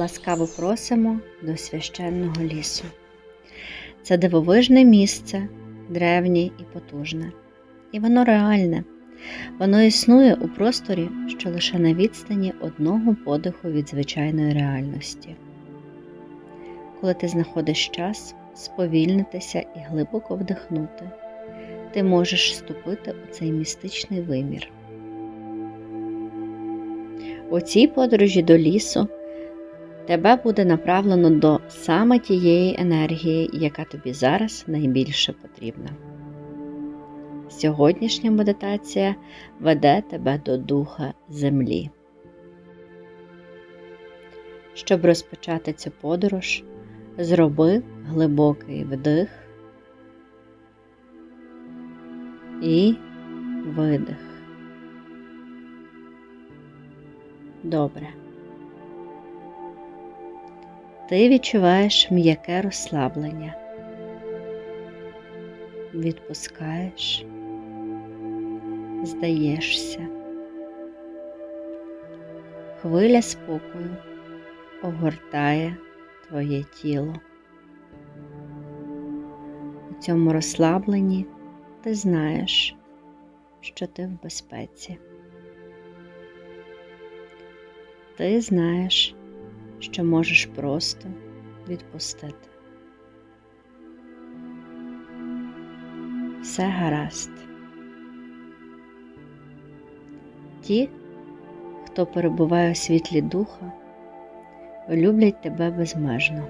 Ласкаво просимо до священного лісу. Це дивовижне місце, древнє і потужне. І воно реальне. Воно існує у просторі, що лише на відстані одного подиху від звичайної реальності. Коли ти знаходиш час сповільнитися і глибоко вдихнути, ти можеш вступити у цей містичний вимір. У цій подорожі до лісу тебе буде направлено до саме тієї енергії, яка тобі зараз найбільше потрібна. Сьогоднішня медитація веде тебе до духа землі. Щоб розпочати цю подорож, зроби глибокий вдих і видих. Добре. Ти відчуваєш м'яке розслаблення. Відпускаєш, здаєшся. Хвиля спокою огортає твоє тіло. У цьому розслабленні ти знаєш, що ти в безпеці. Ти знаєш, що можеш просто відпустити. Все гаразд. Ті, хто перебуває у світлі духа, люблять тебе безмежно,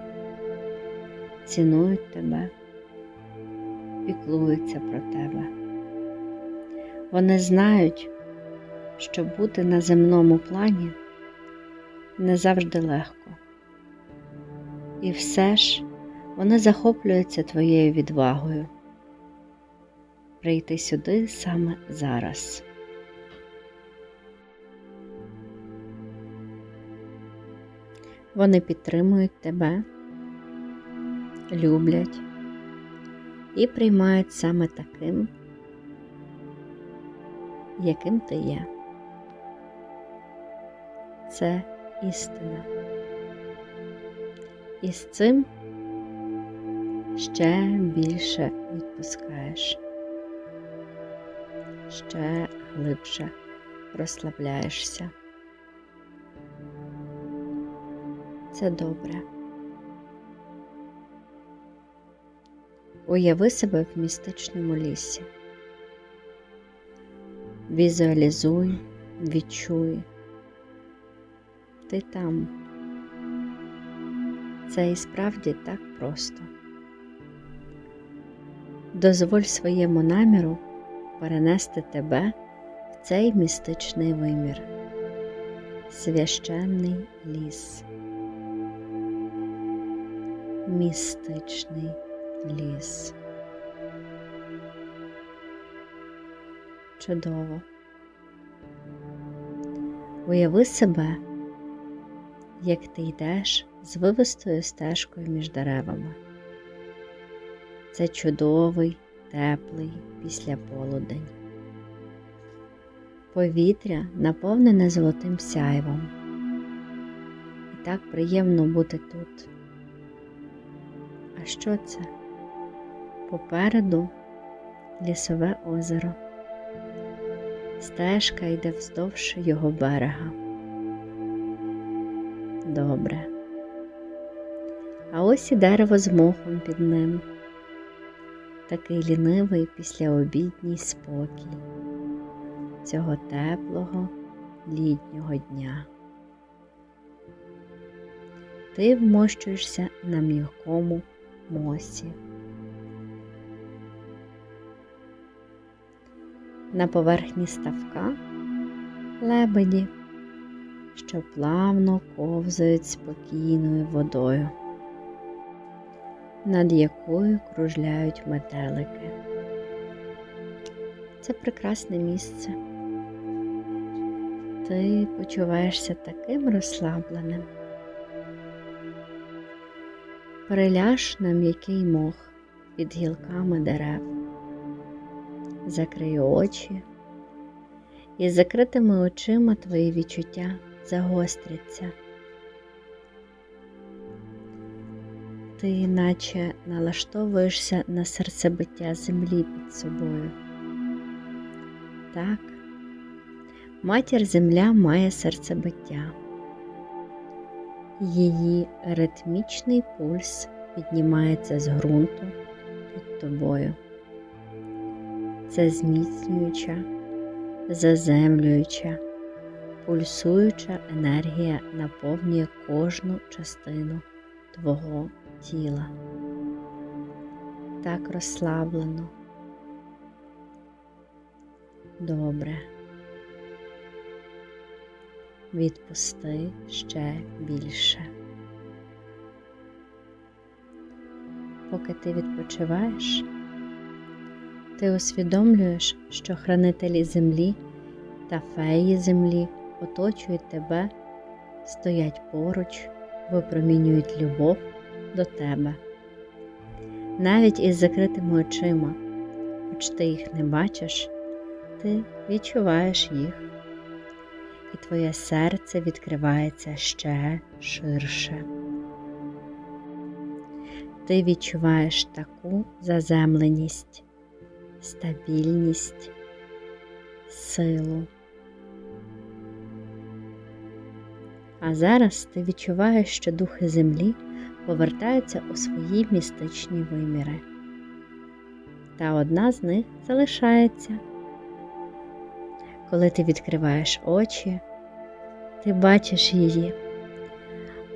цінують тебе, піклуються про тебе. Вони знають, що бути на земному плані не завжди легко. І все ж вони захоплюються твоєю відвагою прийти сюди саме зараз. Вони підтримують тебе, люблять і приймають саме таким, яким ти є. Це істина. І з цим ще більше відпускаєш, ще глибше розслабляєшся. Це добре. Уяви себе в містичному лісі. Візуалізуй, відчуй. Ти там. Це і справді так просто. Дозволь своєму наміру перенести тебе в цей містичний вимір, священний ліс. Містичний ліс. Чудово. Уяви себе, як ти йдеш з вивистою стежкою між деревами. Це чудовий, теплий післяполудень. Повітря наповнене золотим сяйвом. І так приємно бути тут. А що це? Попереду лісове озеро. Стежка йде вздовж його берега. Добре. А ось і дерево з мохом під ним. Такий лінивий післяобідній спокій цього теплого літнього дня. Ти вмощуєшся на м'якому мосі. На поверхні ставка лебеді, що плавно ковзають спокійною водою, над якою кружляють метелики. Це прекрасне місце. Ти почуваєшся таким розслабленим. Переляж на м'який мох під гілками дерев, закрий очі, і з закритими очима твої відчуття загостряться. Ти наче налаштовуєшся на серцебиття землі під собою. Так, матір земля має серцебиття. Її ритмічний пульс піднімається з ґрунту під тобою. Це зміцнююча, заземлююча, пульсуюча енергія наповнює кожну частину твого тіла. Так розслаблено. Добре. Відпусти ще більше. Поки ти відпочиваєш, ти усвідомлюєш, що хранителі землі та феї землі оточують тебе, стоять поруч, випромінюють любов до тебе. Навіть із закритими очима, хоч ти їх не бачиш, ти відчуваєш їх, і твоє серце відкривається ще ширше. Ти відчуваєш таку заземленість, стабільність, силу. А зараз ти відчуваєш, що духи землі повертаються у свої містичні виміри. Та одна з них залишається. Коли ти відкриваєш очі, ти бачиш її.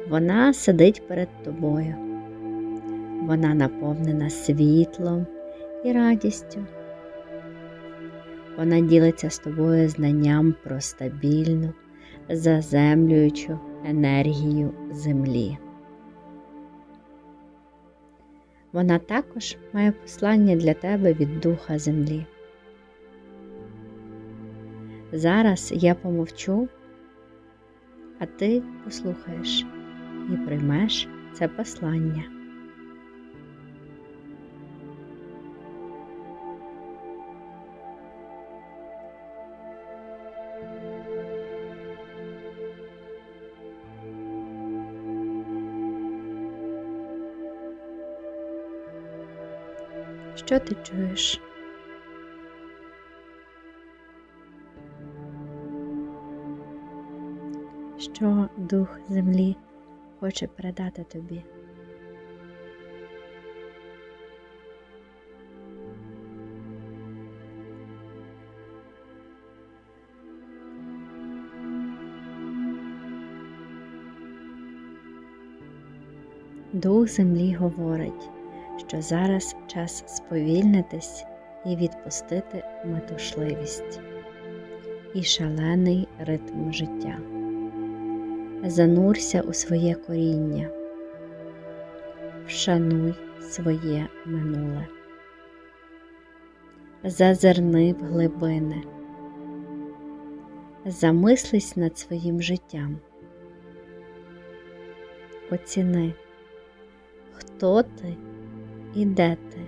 Вона сидить перед тобою. Вона наповнена світлом і радістю. Вона ділиться з тобою знанням про стабільну, заземлюючу енергію землі. Вона також має послання для тебе від Духа Землі. Зараз я помовчу, а ти послухаєш і приймеш це послання. Що ти чуєш? Що дух землі хоче передати тобі? Дух землі говорить, що зараз час сповільнитись і відпустити метушливість і шалений ритм життя. Занурся у своє коріння, вшануй своє минуле, зазирни в глибини, замислись над своїм життям, оціни, хто ти і де ти.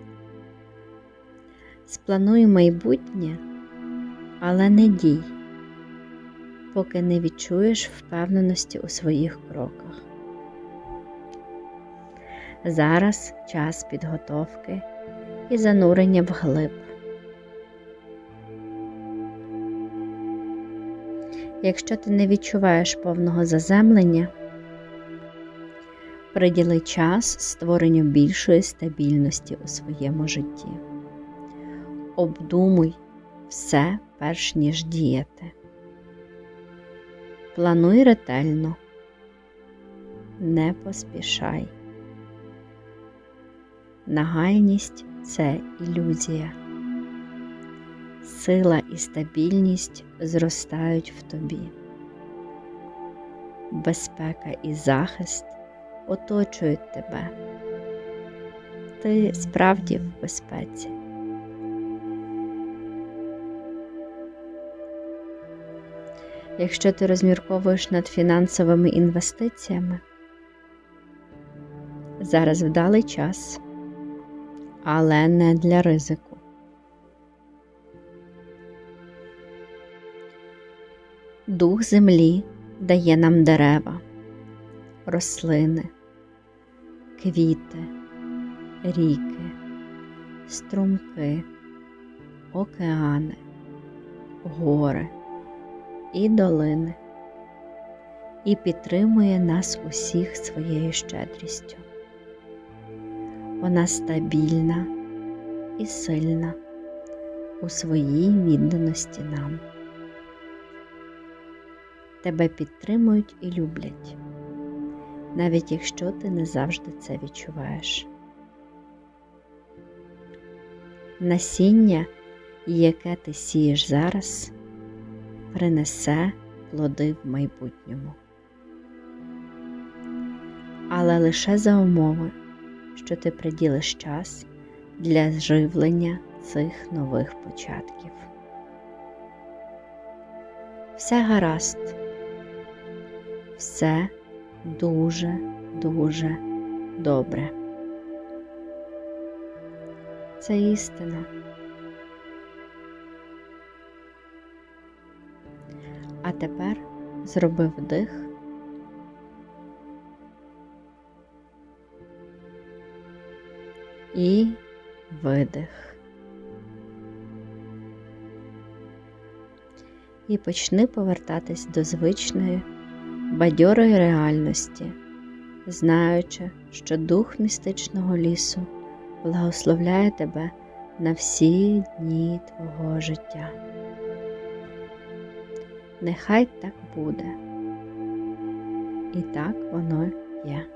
Сплануй майбутнє, але не дій, поки не відчуєш впевненості у своїх кроках. Зараз час підготовки і занурення вглиб. Якщо ти не відчуваєш повного заземлення, приділи час створенню більшої стабільності у своєму житті. Обдумуй все перш ніж діяти. Плануй ретельно, не поспішай. Нагальність це ілюзія. Сила і стабільність зростають в тобі. Безпека і захист оточують тебе. Ти справді в безпеці. Якщо ти розмірковуєш над фінансовими інвестиціями, зараз вдалий час, але не для ризику. Дух землі дає нам дерева, рослини, квіти, ріки, струмки, океани, гори і долини і підтримує нас усіх своєю щедрістю. Вона стабільна і сильна у своїй відданості нам. Тебе підтримують і люблять, навіть якщо ти не завжди це відчуваєш. Насіння, яке ти сієш зараз, принесе плоди в майбутньому. Але лише за умови, що ти приділиш час для живлення цих нових початків. Все гаразд, все дуже, дуже добре. Це істина. А тепер зроби вдих і видих. І почни повертатись до звичної, бадьорої реальності, знаючи, що дух містичного лісу благословляє тебе на всі дні твого життя. Нехай так буде. І так воно є.